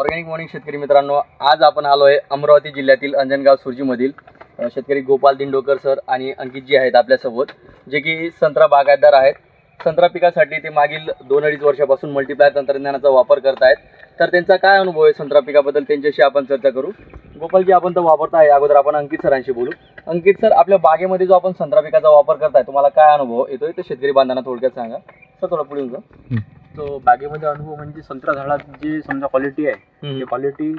Organic morning शेतकरी मित्रांनो. आज आपण आलो आहे अमरावती जिल्ह्यातील अंजनगाव सुरजीमधील शेतकरी गोपाल दिंडोकर सर आणि अंकित जी आहेत आपल्यासोबत जे की संत्रा बागायतदार आहेत. संत्रा पिकासाठी ते मागील दोन अडीच वर्षापासून मल्टीप्लायर तंत्रज्ञानाचा वापर करतायत. तर त्यांचा काय अनुभव आहे संत्रा पिकाबद्दल? त्यांच्याशी आपण चर्चा करू. गोपालजी आपण तर वापरताय. अगोदर आपण अंकित सरांशी बोलू. अंकित सर आपल्या बागेमध्ये जो आपण संत्रा पिकाचा वापर करताय तुम्हाला काय अनुभव येतोय? ते शेतकरी बांधवांना थोडक्यात सांगा. सर थोडा पुढे येऊन जा. तो बागेमध्ये अनुभव म्हणजे संत्रा झाडात जी समजा क्वालिटी आहे. ती क्वालिटी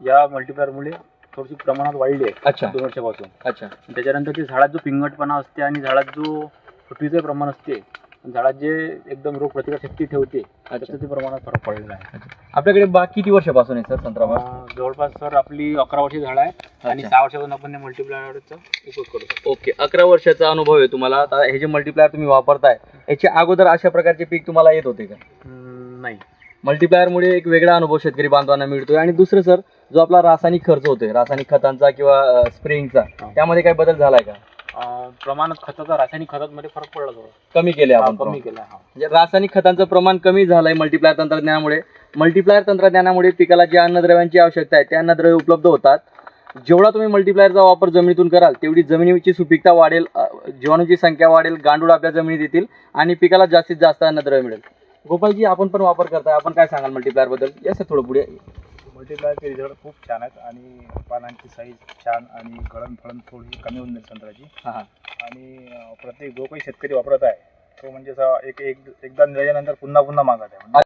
या मल्टीप्लायरमुळे थोडीशी प्रमाणात वाढली आहे अच्छा. दोन वर्षापासून. अच्छा. त्याच्यानंतर ते झाडात जो पिंगटपणा असते आणि झाडात जो फुटवीचं प्रमाण असते झाडात जे एकदम रोग प्रतिकारशक्ती ठेवते त्याचं ते प्रमाणात फरक पडलेला आहे. आपल्याकडे बाग किती वर्षापासून आहे सर संत्रा बाग? अं, जवळपास सर आपली अकरा वर्षी झाड आहे आणि अच्छा. सहा वर्षापासून आपण मल्टीप्लायरचा उपयोग करू शकतो. ओके अकरा वर्षाचा अनुभव आहे तुम्हाला. आता हे जे मल्टीप्लायर तुम्ही वापरताय याच्या अगोदर अशा प्रकारचे पीक तुम्हाला येत होते का? हम्म, नाही. मल्टीप्लायरमुळे एक वेगळा अनुभव शेतकरी बांधवांना मिळतोय. आणि दुसरं सर जो आपला रासायनिक खर्च होतोय रासायनिक खतांचा किंवा स्प्रेइंगचा. त्यामध्ये काही बदल झालाय का? प्रमाणात खताचा रासायनिक खतांमध्ये फरक पडला थोडा कमी केले आपण कमी प्रमाण. केला हा. म्हणजे रासायनिक खतांचं प्रमाण कमी झालंय मल्टीप्लायर तंत्रज्ञानामुळे. मल्टीप्लायर तंत्रज्ञानामुळे पिकाला जी अन्नद्रव्यांची आवश्यकता आहे त्या अन्नद्रव्य उपलब्ध होतात. जेवढा तुम्ही मल्टीप्लायरचा वापर जमिनीतून कराल तेवढी जमिनीची सुपीकता वाढेल अ, जीवाणूची संख्या वाढेल गांडूळ आपल्या जमिनीत येतील आणि पिकाला जास्तीत जास्त अन्नद्रव्य मिळेल. गोपालजी आपण पण वापर करताय. आपण काय सांगाल मल्टीप्लायरबद्दल? या सर थोडं पुढे. मल्टीप्लायरचे रिझल्ट खूप छान आहेत आणि पानांची साईज छान आणि गळण फळण थोडी कमी होऊन जाईल संत्र्याची हा आणि प्रत्येक जो काही शेतकरी वापरत आहे तो म्हणजे असा एक एक एकदा निळाल्यानंतर पुन्हा पुन्हा मागत आहे.